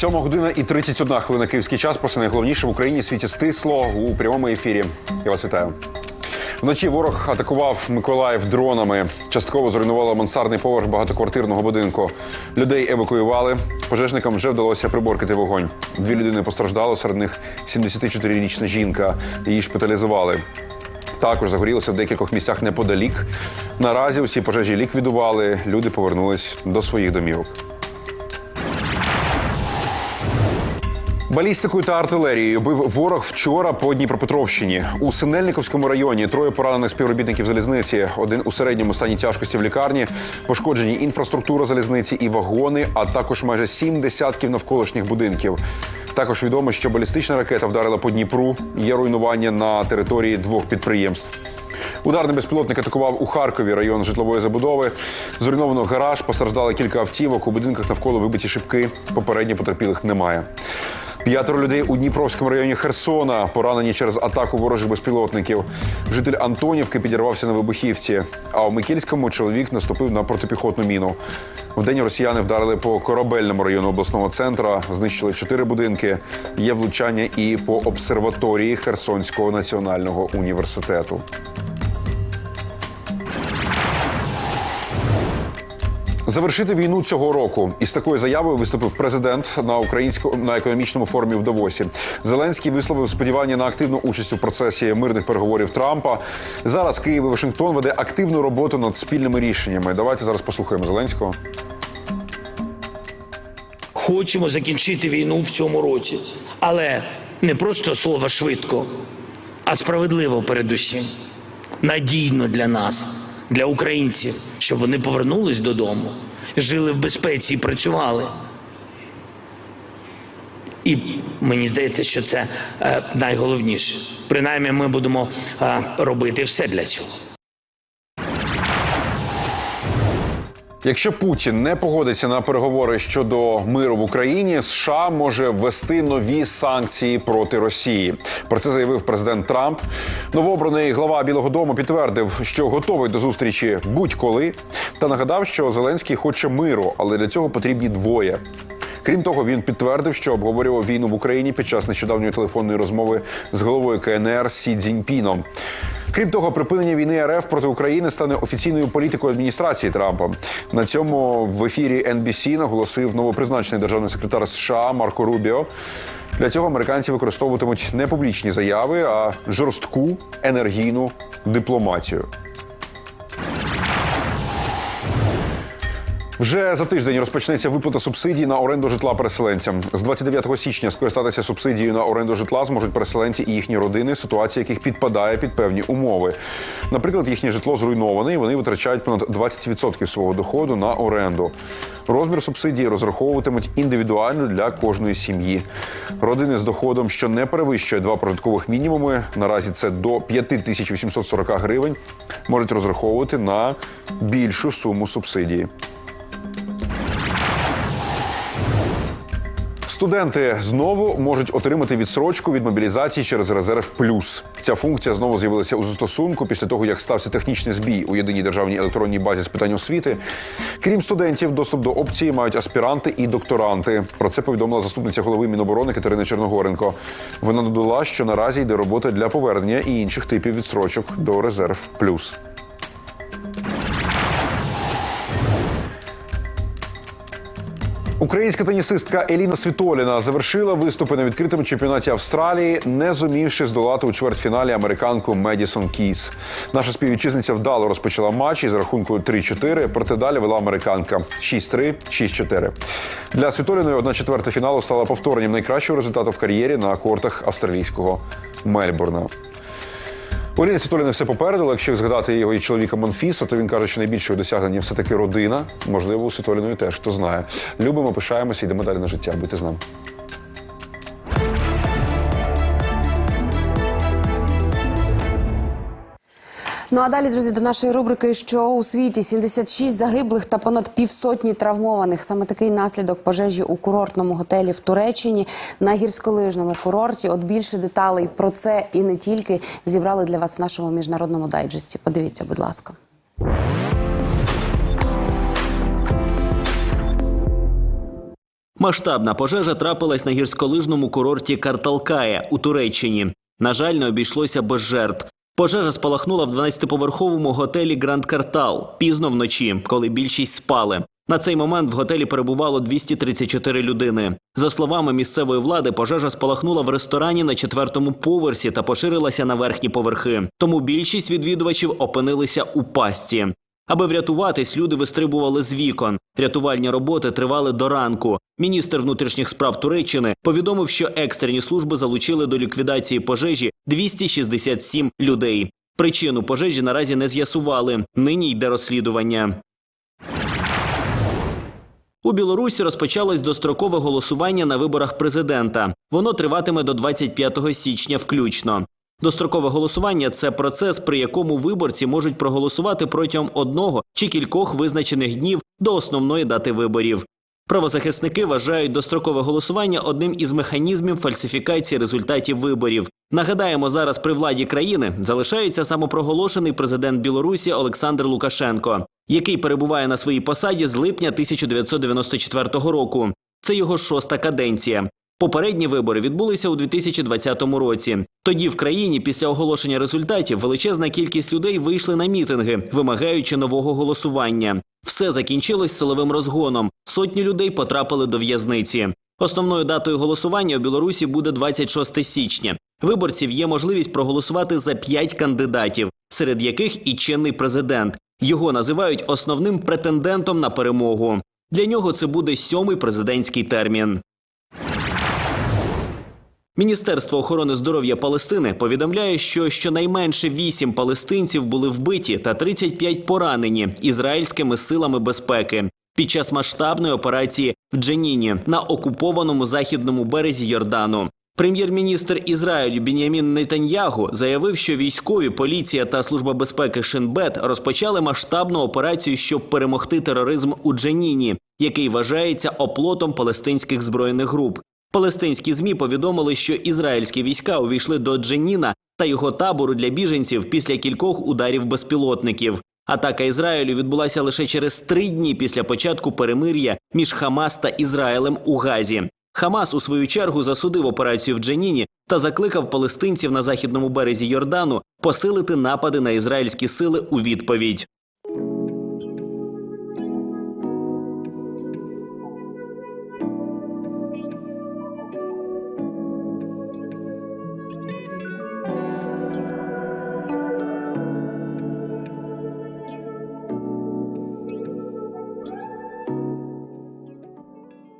Сьома година і 31 хвилина київський час. Про найголовніше в Україні світі стисло у прямому ефірі. Я вас вітаю. Вночі ворог атакував Миколаїв дронами. Частково зруйнувало мансардний поверх багатоквартирного будинку. Людей евакуювали. Пожежникам вже вдалося приборкати вогонь. Дві людини постраждали, серед них 74-річна жінка. Її шпиталізували. Також загорілося в декількох місцях неподалік. Наразі усі пожежі ліквідували. Люди повернулись до своїх домівок. Балістикою та артилерією бив ворог вчора по Дніпропетровщині. У Синельниковському районі троє поранених співробітників залізниці. Один у середньому стані тяжкості в лікарні. Пошкоджені інфраструктура залізниці і вагони, а також майже сім десятків навколишніх будинків. Також відомо, що балістична ракета вдарила по Дніпру. Є руйнування на території двох підприємств. Ударний безпілотник атакував у Харкові район житлової забудови. Зруйновано гараж, постраждали кілька автівок. У будинках навколо вибиті шибки. Попередньо потерпілих немає. П'ятеро людей у Дніпровському районі Херсона поранені через атаку ворожих безпілотників. Житель Антонівки підірвався на вибухівці. А у Микільському чоловік наступив на протипіхотну міну. Вдень росіяни вдарили по корабельному району обласного центра, знищили чотири будинки. Є влучання і по обсерваторії Херсонського національного університету. Завершити війну цього року із такою заявою виступив президент на українському на економічному форумі в Давосі. Зеленський висловив сподівання на активну участь у процесі мирних переговорів Трампа. Зараз Київ і Вашингтон веде активну роботу над спільними рішеннями. Давайте зараз послухаємо Зеленського. Хочемо закінчити війну в цьому році, але не просто слово швидко, а справедливо передусім, надійно для нас, для українців, щоб вони повернулись додому, жили в безпеці і працювали. І мені здається, що це е, найголовніше. Принаймні, ми будемо е, робити все для цього. Якщо Путін не погодиться на переговори щодо миру в Україні, США може ввести нові санкції проти Росії. Про це заявив президент Трамп. Новообраний глава Білого Дому підтвердив, що готовий до зустрічі будь-коли, та нагадав, що Зеленський хоче миру, але для цього потрібні двоє. Крім того, він підтвердив, що обговорював війну в Україні під час нещодавньої телефонної розмови з головою КНР Сі Цзіньпіном. Крім того, припинення війни РФ проти України стане офіційною політикою адміністрації Трампа. На цьому в ефірі NBC наголосив новопризначений державний секретар США Марко Рубіо. Для цього американці використовуватимуть не публічні заяви, а жорстку енергійну дипломатію. Вже за тиждень розпочнеться виплата субсидій на оренду житла переселенцям. З 29 січня скористатися субсидією на оренду житла зможуть переселенці і їхні родини, ситуація яких підпадає під певні умови. Наприклад, їхнє житло зруйноване, і вони витрачають понад 20% свого доходу на оренду. Розмір субсидії розраховуватимуть індивідуально для кожної сім'ї. Родини з доходом, що не перевищує два прожиткових мінімуми, наразі це до 5840 гривень, можуть розраховувати на більшу суму субсидії. Студенти знову можуть отримати відсрочку від мобілізації через резерв плюс. Ця функція знову з'явилася у застосунку після того, як стався технічний збій у єдиній державній електронній базі з питань освіти. Крім студентів, доступ до опції мають аспіранти і докторанти. Про це повідомила заступниця голови Міноборони Катерина Чорногоренко. Вона додала, що наразі йде робота для повернення і інших типів відсрочок до резерв плюс. Українська тенісистка Еліна Світоліна завершила виступи на відкритому чемпіонаті Австралії, не зумівши здолати у чвертьфіналі американку Медісон Кіс. Наша співвітчизниця вдало розпочала матч із рахункою 3-4, проте далі вела американка 6-3, 6-4. Для Світоліної одна четверта фіналу стала повторенням найкращого результату в кар'єрі на кортах австралійського Мельбурна. У Ірини Світоліни все попереду, але якщо згадати його і чоловіка Монфіса, то він каже, що найбільшою досягненням все-таки родина. Можливо, у Світоліної теж хто знає. Любимо, пишаємося, йдемо далі на життя. Будьте з нами. Ну а далі, друзі, до нашої рубрики, що у світі 76 загиблих та понад півсотні травмованих. Саме такий наслідок пожежі у курортному готелі в Туреччині на гірськолижному курорті. От більше деталей про це і не тільки зібрали для вас в нашому міжнародному дайджесті. Подивіться, будь ласка. Масштабна пожежа трапилась на гірськолижному курорті Карталкая у Туреччині. На жаль, не обійшлося без жертв. Пожежа спалахнула в 12-поверховому готелі Гранд Картал пізно вночі, коли більшість спали. На цей момент в готелі перебувало 234 людини. За словами місцевої влади, пожежа спалахнула в ресторані на четвертому поверсі та поширилася на верхні поверхи. Тому більшість відвідувачів опинилися у пастці. Аби врятуватись, люди вистрибували з вікон. Рятувальні роботи тривали до ранку. Міністр внутрішніх справ Туреччини повідомив, що екстрені служби залучили до ліквідації пожежі 267 людей. Причину пожежі наразі не з'ясували. Нині йде розслідування. У Білорусі розпочалось дострокове голосування на виборах президента. Воно триватиме до 25 січня включно. Дострокове голосування це процес, при якому виборці можуть проголосувати протягом одного чи кількох визначених днів до основної дати виборів. Правозахисники вважають дострокове голосування одним із механізмів фальсифікації результатів виборів. Нагадаємо, зараз при владі країни залишається самопроголошений президент Білорусі Олександр Лукашенко, який перебуває на своїй посаді з липня 1994 року. Це його шоста каденція. Попередні вибори відбулися у 2020 році. Тоді в країні після оголошення результатів величезна кількість людей вийшли на мітинги, вимагаючи нового голосування. Все закінчилось силовим розгоном. Сотні людей потрапили до в'язниці. Основною датою голосування у Білорусі буде 26 січня. Виборців є можливість проголосувати за п'ять кандидатів, серед яких і чинний президент. Його називають основним претендентом на перемогу. Для нього це буде сьомий президентський термін. Міністерство охорони здоров'я Палестини повідомляє, що щонайменше 8 палестинців були вбиті та 35 поранені ізраїльськими силами безпеки під час масштабної операції в Дженіні на окупованому західному березі Йордану. Прем'єр-міністр Ізраїлю Бінямін Нетаньягу заявив, що військові, поліція та служба безпеки Шинбет розпочали масштабну операцію, щоб перемогти тероризм у Дженіні, який вважається оплотом палестинських збройних груп. Палестинські змі повідомили, що ізраїльські війська увійшли до Дженіна та його табору для біженців після кількох ударів безпілотників. Атака Ізраїлю відбулася лише через три дні після початку перемир'я між Хамас та Ізраїлем у Газі. Хамас у свою чергу засудив операцію в Дженіні та закликав палестинців на західному березі Йордану посилити напади на ізраїльські сили у відповідь.